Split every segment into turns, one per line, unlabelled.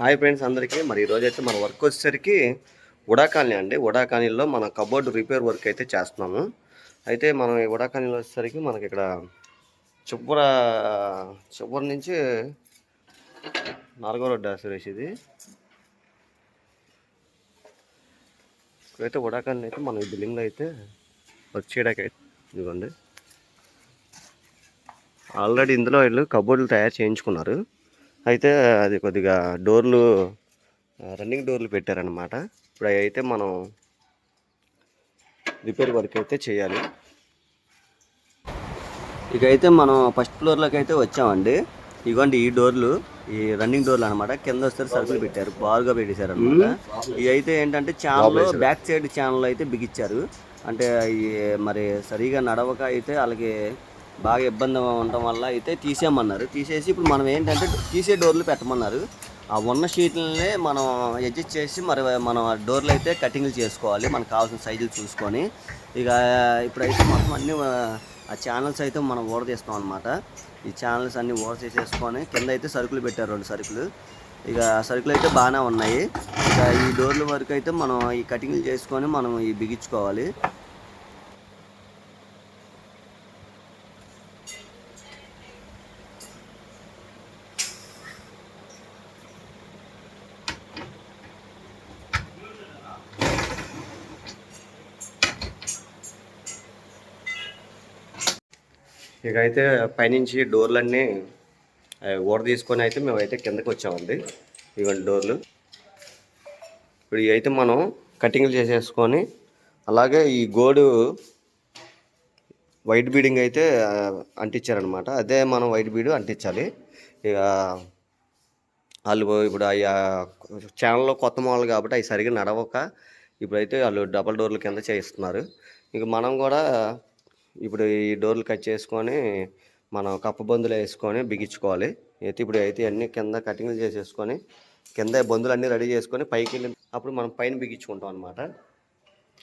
Hi friends అందరికీ. మరి ఈరోజు అయితే మన వర్క్ వచ్చేసరికి ఉడాకాలనీ అండి. ఉడాకాలనీలో మన కబోర్డ్ రిపేర్ వర్క్ అయితే చేస్తున్నాము. అయితే మనం ఈ ఉడాకాలనీలో వచ్చేసరికి మనకి ఇక్కడ చివర చివరి నుంచి నాలుగో రోడ్డు సురేష్ ఇది. ఇక్కడైతే ఉడాకాలనీ అయితే మనం ఈ బిల్డింగ్లో అయితే వర్క్ చేయడానికి ఇదిగోండి. ఆల్రెడీ ఇందులో వీళ్ళు కబోర్డులు తయారు చేయించుకున్నారు. అయితే అది కొద్దిగా డోర్లు రన్నింగ్ డోర్లు పెట్టారనమాట ఇప్పుడు అవి అయితే మనం రిపేర్ వర్క్ అయితే చేయాలి. ఇక అయితే మనం ఫస్ట్ ఫ్లోర్లోకి అయితే వచ్చామండి. ఇగోండి ఈ డోర్లు ఈ రన్నింగ్ డోర్లు అనమాట కింద వస్తే సరుకులు పెట్టారు బారుగా పెట్టేశారు అనమాట ఇవి అయితే ఏంటంటే ఛానల్ బ్యాక్ సైడ్ ఛానల్ అయితే బిగించారు. అంటే మరి సరిగా నడవక అయితే వాళ్ళకి బాగా ఇబ్బంది ఉండటం వల్ల అయితే తీసేయమన్నారు. తీసేసి ఇప్పుడు మనం ఏంటంటే తీసే డోర్లు పెట్టమన్నారు. ఆ ఉన్న షీట్లనే మనం అడ్జస్ట్ చేసి మరి మనం డోర్లు అయితే కటింగ్లు చేసుకోవాలి. మనకు కావాల్సిన సైజులు చూసుకొని. ఇక ఇప్పుడైతే మొత్తం అన్ని ఆ ఛానల్స్ అయితే మనం ఓడ తీస్తాం అనమాట ఈ ఛానల్స్ అన్ని ఓడ చేసేసుకొని కింద అయితే సరుకులు పెట్టారు రెండు సరుకులు. ఇక సరుకులు అయితే బాగానే ఉన్నాయి. ఇక ఈ డోర్ల వరకు అయితే మనం ఈ కటింగ్లు చేసుకొని మనం ఈ బిగించుకోవాలి. ఇక అయితే పైనుంచి డోర్లన్నీ ఓడ ఊడ తీసుకొని అయితే మేమైతే కిందకి వచ్చామండి. ఇవన్నీ డోర్లు. ఇప్పుడు ఇవి అయితే మనం కటింగ్లు చేసేసుకొని అలాగే ఈ గోడు వైట్ బీడింగ్ అయితే అంటించారనమాట అదే మనం వైట్ బీడు అంటించాలి. ఇక వాళ్ళు ఇప్పుడు అయ్యా ఛానల్లో కొత్త మోడల్ కాబట్టి అవి సరిగా నడవక ఇప్పుడైతే వాళ్ళు డబల్ డోర్ల కింద చేయిస్తున్నారు. ఇక మనం కూడా ఇప్పుడు ఈ డోర్లు కట్ చేసుకొని మనం కప్ప బందులు వేసుకొని బిగించుకోవాలి. అయితే ఇప్పుడు అయితే అన్ని కింద కటింగ్లు చేసేసుకొని కింద బందులు అన్నీ రెడీ చేసుకొని పైకి వెళ్ళి అప్పుడు మనం పైన బిగించుకుంటాం అనమాట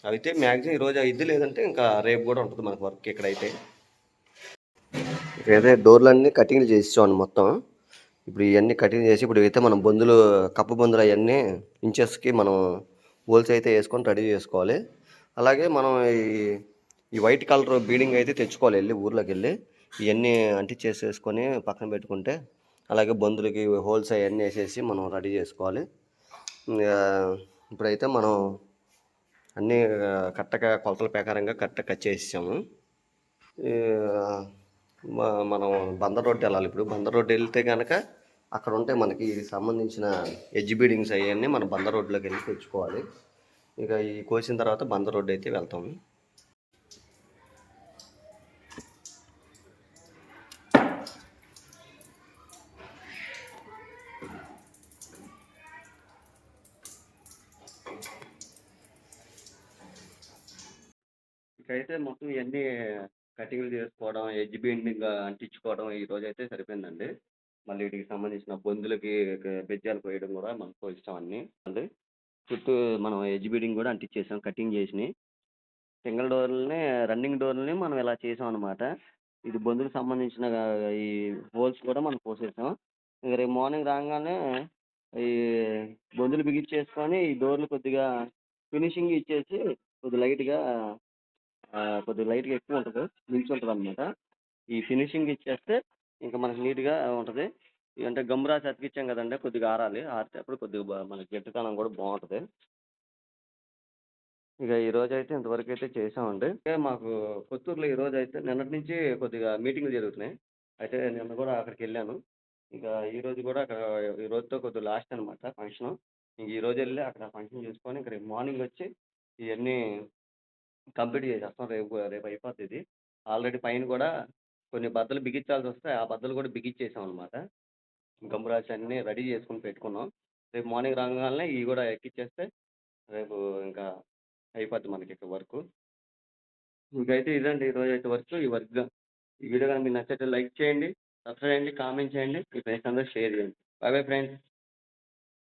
అయితే మ్యాక్సిమం ఈరోజు ఇది లేదంటే ఇంకా రేపు కూడా ఉంటుంది మనకు వర్క్ ఇక్కడైతే. ఇక్కడైతే డోర్లన్నీ కటింగ్లు చేసేసాం మొత్తం. ఇప్పుడు ఇవన్నీ కటింగ్ చేసి ఇప్పుడు అయితే మనం బొందులు కప్పు బొందులు అవన్నీ ఇంచెస్కి మనం హోల్స్ అయితే వేసుకొని రెడీ చేసుకోవాలి. అలాగే మనం ఈ ఈ వైట్ కలర్ బీడింగ్ అయితే తెచ్చుకోవాలి వెళ్ళి ఊర్లోకి వెళ్ళి. ఇవన్నీ అంటించేసేసుకొని పక్కన పెట్టుకుంటే అలాగే బొందులకి హోల్స్ అవన్నీ వేసేసి మనం రెడీ చేసుకోవాలి. ఇంకా ఇప్పుడైతే మనం అన్నీ కరెక్ట్గా కొలతల ప్రకారంగా కరెక్ట్గా కట్ చేసేసాము. మనం బందర్ రోడ్డు వెళ్ళాలి ఇప్పుడు. బందర్ రోడ్డు వెళ్తే కనుక అక్కడ ఉంటే మనకి సంబంధించిన ఎడ్జ్ బీడింగ్స్ అవన్నీ మనం బందర్ రోడ్లోకి వెళ్ళి తెచ్చుకోవాలి. ఇక ఈ కోసిన తర్వాత బందర్ రోడ్డు అయితే వెళ్తాము. ఇకైతే మొత్తం ఇవన్నీ కటింగ్లు చేసుకోవడం ఎడ్జ్ బీడింగ్ అంటించుకోవడం ఈ రోజు అయితే సరిపోయిందండి. మళ్ళీ వీటికి సంబంధించిన బొందులకి బెజ్జాలు పోయడం కూడా మనకు ఇష్టం అన్నీ. అండి. చుట్టూ మనం ఎడ్జ్ బీడింగ్ కూడా అంటించేసాం కటింగ్ చేసినాయి సింగిల్ డోర్లని రన్నింగ్ డోర్లని మనం ఇలా చేసాం అనమాట ఇది బొందులకు సంబంధించిన ఈ హోల్స్ కూడా మనం పోసేసాం. ఇక రేపు మార్నింగ్ రాగానే ఈ బొందులు బిగించేసుకొని ఈ డోర్లు కొద్దిగా ఫినిషింగ్ ఇచ్చేసి కొద్దిగా లైట్గా కొద్దిగా లైట్గా ఎక్కువ ఉంటుంది మించి ఉంటుంది అనమాట ఈ ఫినిషింగ్ ఇచ్చేస్తే ఇంకా మనకి నీట్గా ఉంటుంది. అంటే గమ్ రాసి అతికిచ్చాం కదండి కొద్దిగా ఆరాలి. ఆరితే అప్పుడు కొద్దిగా మనకి గట్టితనం కూడా బాగుంటుంది ఇక ఈ అయితే ఇంతవరకు అయితే చేసామండి. అంటే మాకు కొత్తూరులో ఈ అయితే నిన్నటి నుంచి కొద్దిగా మీటింగ్లు జరుగుతున్నాయి. అయితే నిన్న కూడా అక్కడికి వెళ్ళాను. ఇంకా ఈ రోజు కూడా అక్కడ ఈ రోజుతో కొద్దిగా లాస్ట్ అనమాట ఫంక్షన్. ఇంక ఈ రోజు వెళ్ళి అక్కడ ఫంక్షన్ చూసుకొని ఇక్కడ మార్నింగ్ వచ్చి ఇవన్నీ కంప్లీట్ చేసేస్తాం రేపు రేపు అయిపోతుంది. ఇది ఆల్రెడీ పైన కూడా కొన్ని బద్దలు బిగించాల్సి వస్తే ఆ బద్దలు కూడా బిగించేసాం అనమాట గమ్మురాసి అన్నీ రెడీ చేసుకుని పెట్టుకున్నాం. రేపు మార్నింగ్ రాగానే ఇవి కూడా ఎక్కిచ్చేస్తే రేపు ఇంకా అయిపోద్ది మనకి ఇక్కడ వర్క్. ఇంకైతే ఇదండి ఈరోజు అయితే వర్క్ ఈ వర్క్ ఈ వీడియో కానీ మీకు నచ్చితే లైక్ చేయండి సబ్స్క్రైబ్ చేయండి కామెంట్ చేయండి. మీ ఫ్రెండ్స్ అందరూ షేర్ చేయండి. Bye bye friends.